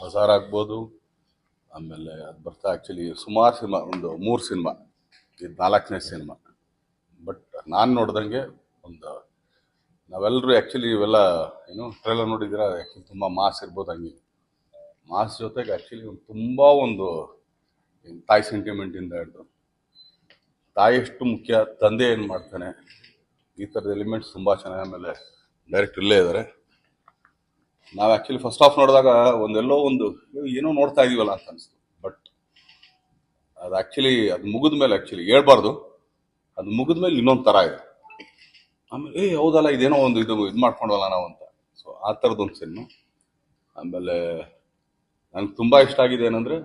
ಬಜಾರ್ ಆಗ್ಬೋದು. ಆಮೇಲೆ ಅದು ಬರ್ತಾ ಆ್ಯಕ್ಚುಲಿ ಸುಮಾರು ಸಿನಿಮಾ, ಒಂದು ಮೂರು ಸಿನಿಮಾ ಇದು ನಾಲ್ಕನೇ ಸಿನಿಮಾ. ಬಟ್ ನಾನು ನೋಡ್ದಂಗೆ ಒಂದು ನಾವೆಲ್ಲರೂ ಆ್ಯಕ್ಚುಲಿ ಇವೆಲ್ಲ, ಏನು ಟ್ರೇಲರ್ ನೋಡಿದ್ರೆ ಆ್ಯಕ್ಚುಲಿ ತುಂಬ ಮಾಸ್ ಇರ್ಬೋದು ಹಂಗೆ. ಮಾಸ್ ಜೊತೆಗೆ ಆ್ಯಕ್ಚುಲಿ ಒಂದು ತುಂಬ ಒಂದು ತಾಯಿ ಸೆಂಟಿಮೆಂಟಿಂದ ಹಿಡ್ದು. ತಾಯಿ ಎಷ್ಟು ಮುಖ್ಯ, ತಂದೆ ಏನು ಮಾಡ್ತಾನೆ, ಈ ಥರದ ಎಲಿಮೆಂಟ್ಸ್ ತುಂಬ ಚೆನ್ನಾಗಿ ಆಮೇಲೆ ಡೈರೆಕ್ಟ್ ಇಲ್ಲೇ ಇದ್ದಾರೆ ನಾವು ಆ್ಯಕ್ಚುಲಿ ಫಸ್ಟ್ ಆಫ್ ನೋಡಿದಾಗ ಒಂದೆಲ್ಲೋ ಒಂದು ಏನೋ ನೋಡ್ತಾ ಇದೀವಲ್ಲ ಅಂತ ಅನಿಸ್ತು. ಬಟ್ ಅದು ಆ್ಯಕ್ಚುಲಿ ಅದು ಮುಗಿದ ಮೇಲೆ ಆ್ಯಕ್ಚುಲಿ ಹೇಳ್ಬಾರ್ದು. ಅದು ಮುಗಿದ ಮೇಲೆ ಇನ್ನೊಂದು ಥರ ಇದೆ. ಆಮೇಲೆ ಏ ಹೌದಲ್ಲ, ಇದೇನೋ ಒಂದು ಇದು ಇದು ಮಾಡ್ಕೊಂಡಲ್ಲ ನಾವು ಅಂತ. ಸೊ ಆ ಥರದ್ದೊಂದು ಸಿನ್ಮ ಆಮೇಲೆ ನನಗೆ ತುಂಬ ಇಷ್ಟ ಆಗಿದೆ ಏನಂದರೆ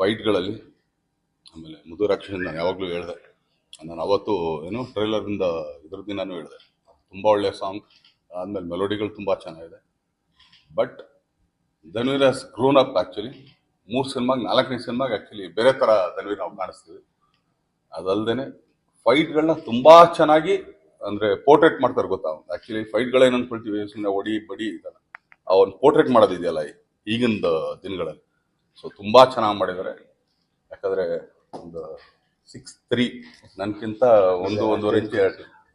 ಫೈಟ್ಗಳಲ್ಲಿ ಆಮೇಲೆ ಮುದುರಾಕ್ಷನ್ ನಾನು ಯಾವಾಗಲೂ ಹೇಳಿದೆ. ನಾನು ಅವತ್ತು ಏನು ಟ್ರೈಲರಿಂದ ಇದ್ರ ದಿನಾನು ಹೇಳಿದೆ. ತುಂಬ ಒಳ್ಳೆಯ ಸಾಂಗ್ ಆದಮೇಲೆ ಮೆಲೋಡಿಗಳು ತುಂಬ ಚೆನ್ನಾಗಿದೆ. ಬಟ್ ಧನ್ವೀರ್ ಹಸ್ ಗ್ರೋನ್ ಅಪ್ ಆ್ಯಕ್ಚುಲಿ ಮೂರು ಸಿನಿಮಾಗೆ ನಾಲ್ಕನೇ ಸಿನಿಮಾಗೆ ಆ್ಯಕ್ಚುಲಿ ಬೇರೆ ಥರ ಧನ್ವೀರ್ ನಾವು ಕಾಣಿಸ್ತೀವಿ. ಅದಲ್ಲದೆ ಫೈಟ್ಗಳನ್ನ ತುಂಬ ಚೆನ್ನಾಗಿ ಅಂದರೆ ಪೋರ್ಟ್ರೇಟ್ ಮಾಡ್ತಾರೆ ಗೊತ್ತಾ ಆ್ಯಕ್ಚುಲಿ ಫೈಟ್ಗಳೇನು ಅಂದ್ಕೊಳ್ತೀವಿ ಸುಮ್ಮನೆ ಒಡಿ ಬಡಿ ಇದೆಲ್ಲ ಅವನು ಪೋರ್ಟ್ರೇಟ್ ಮಾಡೋದಿದೆಯಲ್ಲ ಈಗಿನ ದಿನಗಳಲ್ಲಿ. ಸೊ ತುಂಬ ಚೆನ್ನಾಗಿ ಮಾಡಿದ್ದಾರೆ. ಯಾಕಂದರೆ ಒಂದು ಸಿಕ್ಸ್ ತ್ರೀ ನನಗಿಂತ ಒಂದು ಒಂದೂವರೆ ಇಂಚು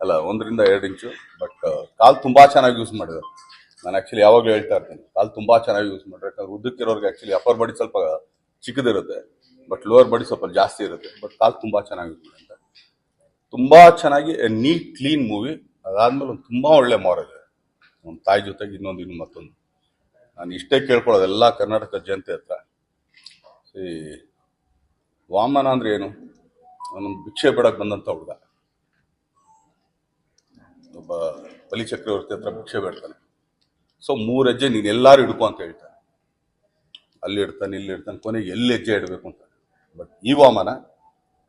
ಅಲ್ಲ, ಒಂದರಿಂದ ಎರಡು ಇಂಚು ಬಟ್ ಕಾಲು ತುಂಬ ಚೆನ್ನಾಗಿ ಯೂಸ್ ಮಾಡಿದೆ ನಾನು ಆ್ಯಕ್ಚುಲಿ ಯಾವಾಗಲೂ ಹೇಳ್ತಾ ಇರ್ತೀನಿ, ಕಾಲು ತುಂಬ ಚೆನ್ನಾಗಿ ಯೂಸ್ ಮಾಡಿದ್ರೆ ಯಾಕಂದ್ರೆ ಉದ್ದಕ್ಕಿರೋರಿಗೆ ಆ್ಯಕ್ಚುಲಿ ಅಪ್ಪರ್ ಬಾಡಿ ಸ್ವಲ್ಪ ಚಿಕ್ಕದಿರುತ್ತೆ ಬಟ್ ಲೋವರ್ ಬಾಡಿ ಸ್ವಲ್ಪ ಜಾಸ್ತಿ ಇರುತ್ತೆ ಬಟ್ ಕಾಲು ತುಂಬ ಚೆನ್ನಾಗಿ ಯೂಸ್ ಮಾಡಿದ್ದಾರೆ. ತುಂಬ ಚೆನ್ನಾಗಿ ನೀಟ್ ಕ್ಲೀನ್ ಮೂವಿ ಅದಾದ್ಮೇಲೆ ಒಂದು ತುಂಬ ಒಳ್ಳೆ ಇದೆ. ಒಂದು ತಾಯಿ ಜೊತೆಗೆ ಇನ್ನೊಂದು ಇನ್ನು ಮತ್ತೊಂದು. ನಾನು ಇಷ್ಟೇ ಕೇಳ್ಕೊಳ್ಳೋದು ಎಲ್ಲ ಕರ್ನಾಟಕ ಜನತೆ ಹತ್ರ. ಈ ವಾಮನ ಅಂದ್ರೆ ಏನು? ಅವನೊಂದು ಭಿಕ್ಷೆ ಬೇಡಕ್ಕೆ ಬಂದಂಥ ಹುಡುಗ. ಬಲಿ ಚಕ್ರವರ್ತಿ ಹತ್ರ ಭಿಕ್ಷೆ ಬೇಡ್ತಾನೆ. ಸೊ ಮೂರು ಹೆಜ್ಜೆ ನೀನು ಎಲ್ಲರೂ ಹಿಡ್ಕೊ ಅಂತ ಹೇಳ್ತಾನೆ. ಅಲ್ಲಿ ಇಡ್ತಾನೆ ಇಲ್ಲಿ ಇಡ್ತಾನೆ ಕೊನೆಗೆ ಎಲ್ಲಿ ಹೆಜ್ಜೆ ಇಡಬೇಕು ಅಂತ. ಬಟ್ ಈ ವಾಮನ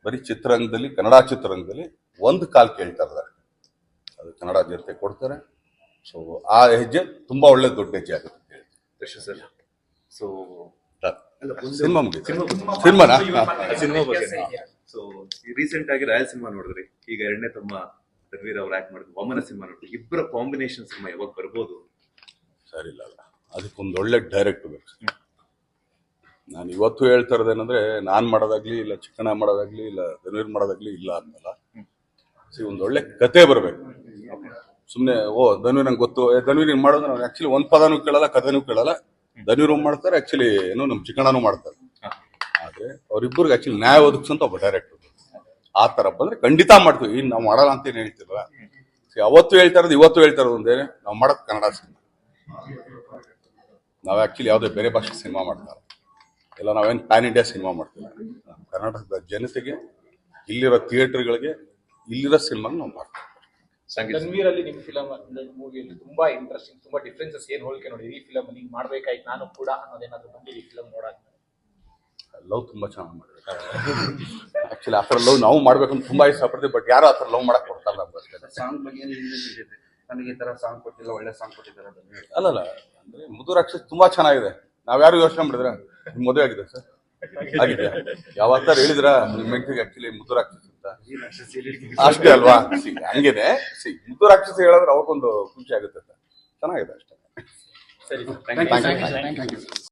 ಬರೀ ಚಿತ್ರರಂಗದಲ್ಲಿ ಕನ್ನಡ ಚಿತ್ರರಂಗದಲ್ಲಿ ಒಂದು ಕಾಲು ಕೇಳ್ತಾ ಇದ್ದಾರೆ ಅದು ಕನ್ನಡ ಜನತೆ ಕೊಡ್ತಾರೆ. ಸೊ ಆ ಹೆಜ್ಜೆ ತುಂಬಾ ಒಳ್ಳೆ ದೊಡ್ಡ ಹೆಜ್ಜೆ ಆಗುತ್ತೆ ಸೊ ಸಿನಿಮಾ ಸಿನಿಮಾ ಸಿನಿಮಾನಾ? ಸಿನಿಮಾ ಬಗ್ಗೆ ಸೊ ರೀಸೆಂಟ್ ಆಗಿ ರಾಯಲ್ ಸಿನಿಮಾ ನೋಡಿದ್ರಿ. ಈಗ ಎರಡನೇ ತಮ್ಮ ರಣವೀರ್ ಅವ್ರು ಆಕ್ಟ್ ಮಾಡಿದ್ರು. ವಾಮನ ಸಿನಿಮಾ ನೋಡಿ ಇಬ್ಬರ ಕಾಂಬಿನೇಷನ್ ಸಿನಿಮಾ ಯಾವಾಗ ಬರ್ಬೋದು? ಸರಿ ಇಲ್ಲ ಅಲ್ಲ. ಅದಕ್ಕೊಂದು ಒಳ್ಳೆ ಡೈರೆಕ್ಟ್ ಬೇಕು. ನಾನು ಇವತ್ತು ಹೇಳ್ತಾ ಇರೋದೇನಂದ್ರೆ ನಾನ್ ಮಾಡೋದಾಗ್ಲಿ ಇಲ್ಲ ಚಿಕ್ಕಣ ಮಾಡೋದಾಗ್ಲಿ ಇಲ್ಲ ಧನುವೀರ್ ಮಾಡೋದಾಗ್ಲಿ ಇಲ್ಲ ಅಂದ್ಮೇಲೆ ಸಿ ಒಂದು ಒಳ್ಳೆ ಕತೆ ಬರಬೇಕು. ಸುಮ್ಮನೆ ಓ ಧನ್ವೀರ್ ನಂಗೆ ಗೊತ್ತು. ಧನುವೀರ್ ಹಿಂಗ್ ಮಾಡೋದು ನಾವು ಆಕ್ಚುಲಿ ಒಂದ್ ಪದನೂ ಕೇಳಲ್ಲ ಕಥೆನೂ ಕೇಳಲ್ಲ. ಧನ್ವೀರು ಮಾಡ್ತಾರೆ ಆ್ಯಕ್ಚುಲಿ ಏನು ನಮ್ ಚಿಕ್ಕಣನೂ ಮಾಡ್ತಾರೆ. ಆದ್ರೆ ಅವರಿಬ್ಬರು ಆ್ಯಕ್ಚುಲಿ ನ್ಯಾಯ ಒದಗಿಸಂತ ಒಬ್ಬ ಡೈರೆಕ್ಟರ್ ಆ ತರ ಬಂದ್ರೆ ಖಂಡಿತ ಮಾಡ್ತೀವಿ. ಇನ್ನು ನಾವು ಮಾಡಲ್ಲ ಅಂತ ಏನು ಹೇಳ್ತಿಲ್ಲ ಅವತ್ತು ಹೇಳ್ತಾ ಇರೋದು ಇವತ್ತು ಹೇಳ್ತಾ ಇರೋದು ಒಂದೇನೆ ನಾವು ಮಾಡೋದು ಕನ್ನಡ ಸಿನಿಮಾ. ನಾವು ಆಕ್ಚುಲಿ ಯಾವುದೇ ಬೇರೆ ಭಾಷೆ ಸಿನಿಮಾ ಮಾಡ್ತಾರೆ. ಇಲ್ಲ ನಾವೇನು ಪ್ಯಾನ್ ಇಂಡಿಯಾ ಸಿನಿಮಾ ಮಾಡ್ತೀವಿ. ಕರ್ನಾಟಕದ ಜನತೆಗೆ ಇಲ್ಲಿರೋ ಥಿಯೇಟರ್ಗಳಿಗೆ ಇಲ್ಲಿರೋ ಸಿನಿಮಾ ನಾವು ಮಾಡ್ತೀವಿ. ತನ್ವೀರ್ ಅಲ್ಲಿ ನಿಮ್ ಫಿಲಮ್ ಮೂವಿಯಲ್ಲಿ ತುಂಬಾ ಇಂಟ್ರೆಸ್ಟಿಂಗ್ ತುಂಬಾ ಡಿಫ್ರೆನ್ಸಸ್ ಏನು ಹೋಲಿಕೆ ನೋಡಿ. ಈ ಫಿಲಮ್ ನೀವು ಮಾಡ್ಬೇಕಾಯ್ತು ನಾನು ಕೂಡ ಅನ್ನೋದೇನಾದ್ರು ಬಂದಿದೆ ಈ ಫಿಲಮ್ ನೋಡಕ್ಕೆ ಲವ್ ತುಂಬಾ ಚೆನ್ನಾಗಿ ಮಾಡಿದ್ದಾರೆ. ಆಕ್ಚುಲಿ ಆ ಥರ ಲವ್ ನಾವು ಮಾಡ್ಬೇಕಂತ ತುಂಬಾ ಇಷ್ಟಪಡ್ತೀವಿ ಬಟ್ ಯಾರು ಆ ಥರ ಲವ್ ಮಾಡಕ್ ಕೊಡ್ತಾರಲ್ಲ ನಮ್ಗೆ ಅಲ್ಲ ಸಾಂಗ್ ಬಗ್ಗೆ ನನಗೆ ಈ ತರ ಸಾಂಗ್ ಕೊಟ್ಟಿಲ್ಲ ಒಳ್ಳೆ ಸಾಂಗ್ ಕೊಟ್ಟಿದ್ದಾರೆ ಅಲ್ಲಲ್ಲ ಅಂದ್ರೆ ಮುದು ರಾಕ್ಷಸ್ ತುಂಬಾ ಚೆನ್ನಾಗಿದೆ. ನಾವ್ ಯಾರು ಯೋಚನೆ ಮಾಡಿದ್ರ? ನಿಮ್ ಮದುವೆ ಆಗಿದೆ ಸರ್. ಆಗಿದೆ. ಯಾವತ್ತಾರು ಹೇಳಿದ್ರ? ನಿಮ್ ಮೆಂಟಿಗೆ ಆಕ್ಚುಲಿ ಮುದು ರಾಕ್ಷಸ್ ಅಂತ. ಅಷ್ಟೇ ಅಲ್ವಾ? ಹಂಗಿದೆ See, ಮುದು ರಾಕ್ಷಸ ಹೇಳಿದ್ರೆ ಅವಕ್ಕೊಂದು ಖುಷಿ ಆಗುತ್ತೆ ಸರ್. ಚೆನ್ನಾಗಿದೆ ಅಷ್ಟೇ. ಸರಿ ಥ್ಯಾಂಕ್ you.